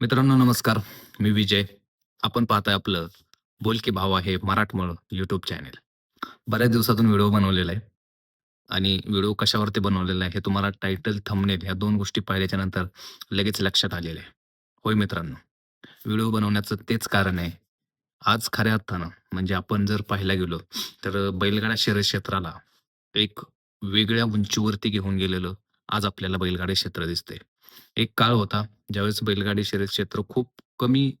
मित्रांनो नमस्कार. मी विजय. आपण पाहताय आपलं बोल की भावा हे मराठमळ यूट्यूब चॅनेल. बऱ्याच दिवसातून व्हिडिओ बनवलेला आहे आणि व्हिडिओ कशावरती बनवलेला आहे हे तुम्हाला टायटल, थंबनेल ह्या दोन गोष्टी पाहिल्याच्या नंतर लगेच लक्षात आलेलं आहे. होय मित्रांनो, व्हिडिओ बनवण्याचं तेच कारण आहे. आज खऱ्या अर्थानं म्हणजे आपण जर पाहायला गेलो तर बैलगाडा शर्यत क्षेत्राला एक वेगळ्या उंचीवरती घेऊन गेलेलं आज आपल्याला बैलगाडा क्षेत्र दिसतंय. एक काळ होता ज्यावेळेस बैलगाडी शर्यत क्षेत्र खूप कमी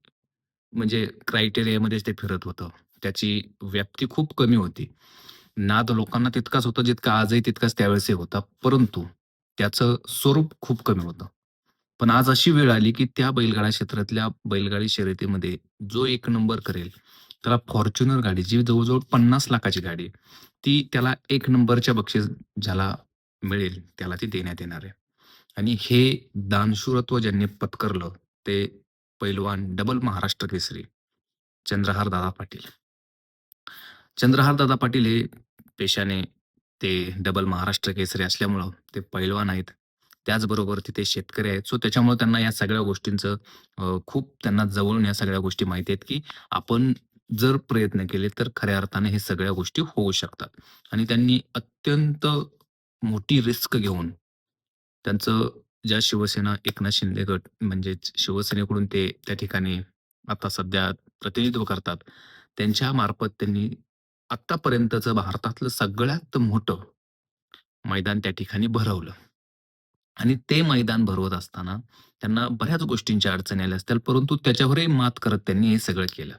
म्हणजे क्रायटेरियामध्येच ते फिरत होतं. त्याची व्याप्ती खूप कमी होती. नाद लोकांना तितकाच होता जितका आजही तितकाच त्यावेळेसही होता. परंतु त्याचं स्वरूप खूप कमी होतं. पण आज अशी वेळ आली, की त्या बैलगाडा क्षेत्रातल्या बैलगाडी शर्यतीमध्ये जो एक नंबर करेल, त्याला फॉर्च्युनर गाडी जी जवळ-जवळ 50 लाखाची गाडी आहे, ती त्याला 1 नंबरच्या बक्षीस ज्याला मिळेल, त्याला ती देण्यात येणार आहे. आणि हे दानशूरत्व ज्यांनी पत्करलं ते पैलवान डबल महाराष्ट्र केसरी चंद्रहार दादा पाटील. चंद्रहार दादा पाटील हे पेशाने ते डबल महाराष्ट्र केसरी असल्यामुळं ते पैलवान आहेत. त्याचबरोबर तिथे शेतकरी आहेत. सो त्याच्यामुळे त्यांना या सगळ्या गोष्टींचं अ, खूप त्यांना जवळून या सगळ्या गोष्टी माहिती आहेत, की आपण जर प्रयत्न केले तर खऱ्या अर्थाने हे सगळ्या गोष्टी होऊ शकतात. आणि त्यांनी अत्यंत मोठी रिस्क घेऊन त्यांचं ज्या शिवसेना एकनाथ शिंदे गट म्हणजेच शिवसेनेकडून ते त्या ठिकाणी आता सध्या प्रतिनिधित्व करतात. त्यांच्या मार्फत त्यांनी आत्तापर्यंतचं भारतातलं सगळ्यात मोठं मैदान त्या ठिकाणी भरवलं. आणि ते मैदान भरवत असताना त्यांना बऱ्याच गोष्टींच्या अडचणी आल्या असतील, परंतु त्याच्यावरही मात करत त्यांनी हे सगळं केलं.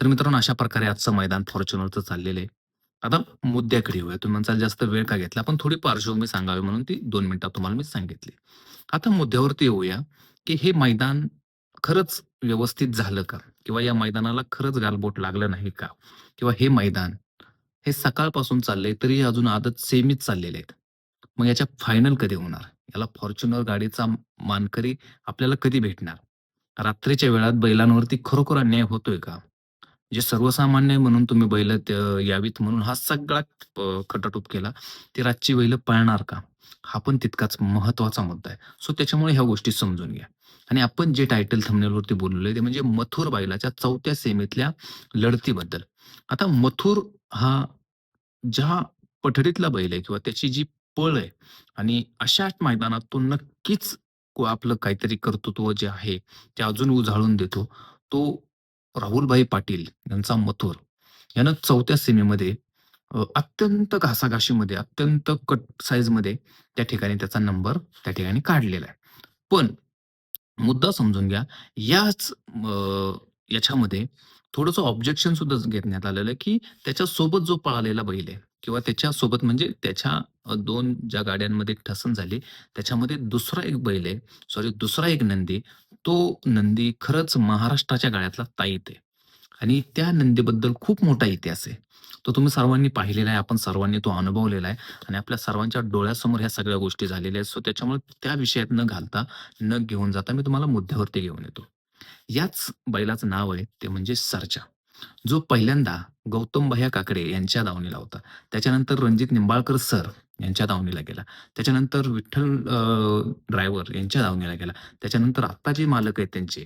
तर मित्रांनो अशा प्रकारे आजचं मैदान फॉर्च्युनरचं चाललेलं आहे. आता मुद्द्याकडे येऊया. तुम्ही म्हणसाल जास्त वेळ का घेतला? पण थोडी पार्श्वभूमी सांगावी म्हणून ती दोन मिनिटात तुम्हाला मी सांगितली. आता मुद्द्यावरती येऊया, की हे मैदान खरंच व्यवस्थित झालं का? किंवा या मैदानाला खरंच गालबोट लागलं नाही का? किंवा हे मैदान हे सकाळपासून चाललंय तरी अजून आदत सेमीच चाललेले आहेत. मग याच्या फायनल कधी होणार? याला फॉर्च्युनर गाडीचा मानकरी आपल्याला कधी भेटणार? रात्रीच्या वेळात बैलांवरती खरोखर अन्याय होतोय का? जे सर्वसामान्य म्हणून तुम्ही बैल यावीत म्हणून हा सगळा खटाटूप खटाटोप केला. ती रातची बैल पळणार का? हा पण तितकाच महत्त्वाचा मुद्दा आहे. सो त्याच्यामुळे ह्या गोष्टी समजून घ्या. आणि आपण जे टायटल थंबनेलवरती आहे ते म्हणजे मथुर बैलाच्या चौथ्या सेमीतल्या लढतीबद्दल. आता मथुर हा ज्या पठडीतला बैल आहे किंवा त्याची जी पळ आहे आणि अशा मैदानात तो नक्कीच आपलं काहीतरी कर्तृत्व जे आहे ते अजून उजाळून देतो. तो राहुलभाई पाटील यांचा मथुर यानं चौथ्या सीमेमध्ये अत्यंत घासाघाशीमध्ये, अत्यंत कट साईजमध्ये त्या ठिकाणी त्याचा नंबर त्या ठिकाणी काढलेला आहे. पण मुद्दा समजून घ्या. याच अ, याच्यामध्ये थोडंसं ऑब्जेक्शन सुद्धा घेण्यात आलेलं आहे, की त्याच्यासोबत जो पळालेला बैल आहे किंवा त्याच्यासोबत म्हणजे त्याच्या दोन ज्या गाड्यांमध्ये ठसन झाली, त्याच्यामध्ये दुसरा एक बैल आहे, सॉरी दुसरा एक नंदी, तो नंदी खरंच महाराष्ट्राच्या गळ्यातला ताईत आहे. आणि त्या नंदीबद्दल खूप मोठा इतिहास आहे. तो तुम्ही सर्वांनी पाहिलेला आहे. आपण सर्वांनी तो अनुभवलेला आहे आणि आपल्या सर्वांच्या डोळ्यासमोर ह्या सगळ्या गोष्टी झालेल्या आहेत. सो त्याच्यामुळे त्या विषयात न घालता, न घेऊन जाता मी तुम्हाला मुद्द्यावरती घेऊन येतो. याच बैलाचं नाव आहे ते म्हणजे सर्जा. जो पहिल्यांदा गौतम भैय्या काकडे यांच्या दावणीला होता. त्याच्यानंतर रणजित निंबाळकर सर यांच्या दावणीला गेला. त्याच्यानंतर विठ्ठल ड्रायव्हर यांच्या दावणीला गेला. त्याच्यानंतर आत्ता जे मालक आहेत त्यांचे,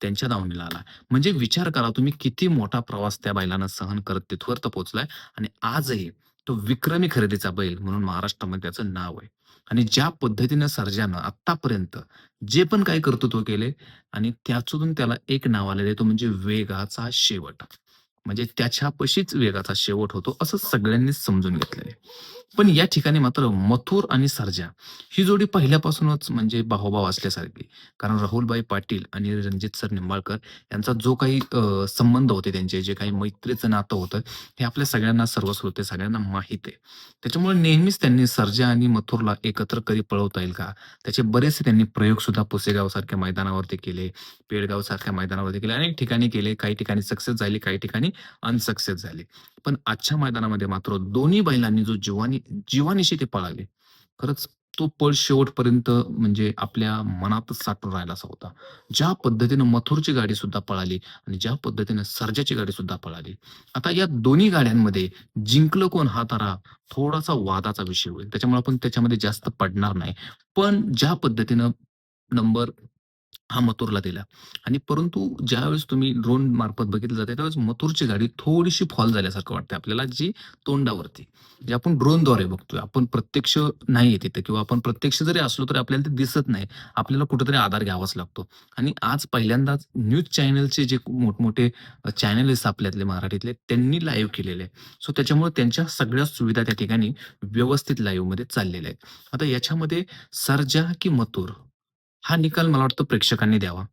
त्यांच्या दावणीला आला. म्हणजे विचार करा तुम्ही किती मोठा प्रवास त्या बैलानं सहन करत तिथवर पोहोचलाय आणि आजही तो विक्रमी खरेदीचा बैल म्हणून महाराष्ट्रामध्ये त्याचं नाव आहे. आणि ज्या पद्धतीनं सर्जानं आतापर्यंत जे पण काही कर्तृत्व केले आणि त्यातून त्याला एक नाव आलेलं आहे, तो म्हणजे वेगाचा शेवट. म्हणजे त्याच्यापाशीच वेगाचा शेवट होतो, असं सगळ्यांनीच समजून घेतलेलं आहे. पण या ठिकाणी मात्र मथुर आणि सर्जा ही जोडी पहिल्यापासूनच म्हणजे भावोभाव असल्यासारखी. कारण राहुलबाई पाटील आणि रणजित सर निंबाळकर यांचा जो काही संबंध होते त्यांचे, जे काही मैत्रीचं नातं होतं, हे आपल्या सगळ्यांना सर्वस्रोते सगळ्यांना माहीत आहे. त्याच्यामुळे नेहमीच त्यांनी सर्जा आणि मथुरला एकत्र कधी पळवता येईल का? त्याचे बरेचसे त्यांनी प्रयोग सुद्धा पुसेगावसारख्या मैदानावरती केले, पेडगावसारख्या मैदानावरती केले, अनेक ठिकाणी केले. काही ठिकाणी सक्सेस झाली, काही ठिकाणी अनसक्सेस झाले. पण आजच्या मैदानामध्ये मात्र दोन्ही बैलांनी जो जीवानी जीवानिशी ते पळाले. खरंच तो पळ शेवटपर्यंत म्हणजे आपल्या मनातच साठून राहिला असा होता. ज्या पद्धतीनं मथुरची गाडी सुद्धा पळाली आणि ज्या पद्धतीनं सर्जाची गाडीसुद्धा पळाली. आता या दोन्ही गाड्यांमध्ये जिंकलं कोण हा तारा थोडासा वादाचा विषय होईल. त्याच्यामुळे आपण त्याच्यामध्ये जास्त पडणार नाही. पण ज्या पद्धतीनं नंबर हा मथुरला दिला. आणि परंतु ज्यावेळेस तुम्ही ड्रोन मार्फत बघितलं जाते त्यावेळेस मथुरची गाडी थोडीशी फॉल झाल्यासारखं वाटते आपल्याला जी तोंडावरती. जे आपण ड्रोनद्वारे बघतोय आपण प्रत्यक्ष नाही आहे तिथे किंवा आपण प्रत्यक्ष जरी असलो तरी आपल्याला ते दिसत नाही. आपल्याला कुठेतरी आधार घ्यावाच लागतो. आणि आज पहिल्यांदाच न्यूज चॅनलचे जे मोठमोठे चॅनल आहेत आपल्यातले मराठीतले त्यांनी लाईव्ह केलेले आहे. सो त्याच्यामुळे त्यांच्या सगळ्या सुविधा त्या ठिकाणी व्यवस्थित लाईव्हमध्ये चाललेल्या आहेत. आता याच्यामध्ये सर्जा की मथुर? हा निकाल मला वाटतं प्रेक्षकांनी द्यावा.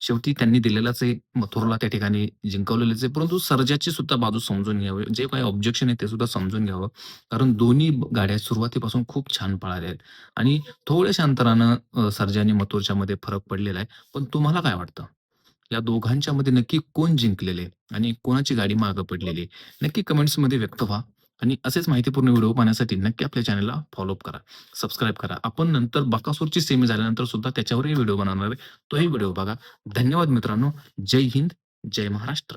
शेवटी त्यांनी दिलेलाच आहे मथुरला त्या ठिकाणी जिंकवलेलेच आहे परंतु सर्जाची सुद्धा बाजू समजून घ्यावी जे काही ऑब्जेक्शन आहे ते सुद्धा समजून घ्यावं. कारण दोन्ही गाड्या सुरुवातीपासून खूप छान पळाल्या आहेत. आणि थोड्याशा अंतरानं अ, सर्जा आणि मथुरच्या मध्ये फरक पडलेला आहे. पण तुम्हाला काय वाटतं? या दोघांच्या मध्ये नक्की कोण जिंकलेले आणि कोणाची गाडी मागं पडलेली आहे? नक्की कमेंट्समध्ये व्यक्त व्हा. आणि असेच माहितीपूर्ण व्हिडिओ पाहण्यासाठी नक्की आपल्या चॅनलला फॉलोअप करा. सबस्क्राईब करा. आपण नंतर बकासूरची सेमी झाल्यानंतर सुद्धा त्याच्यावरही व्हिडिओ बनवणार आहे. तोही व्हिडिओ बघा. धन्यवाद मित्रांनो. जय हिंद. जय महाराष्ट्र.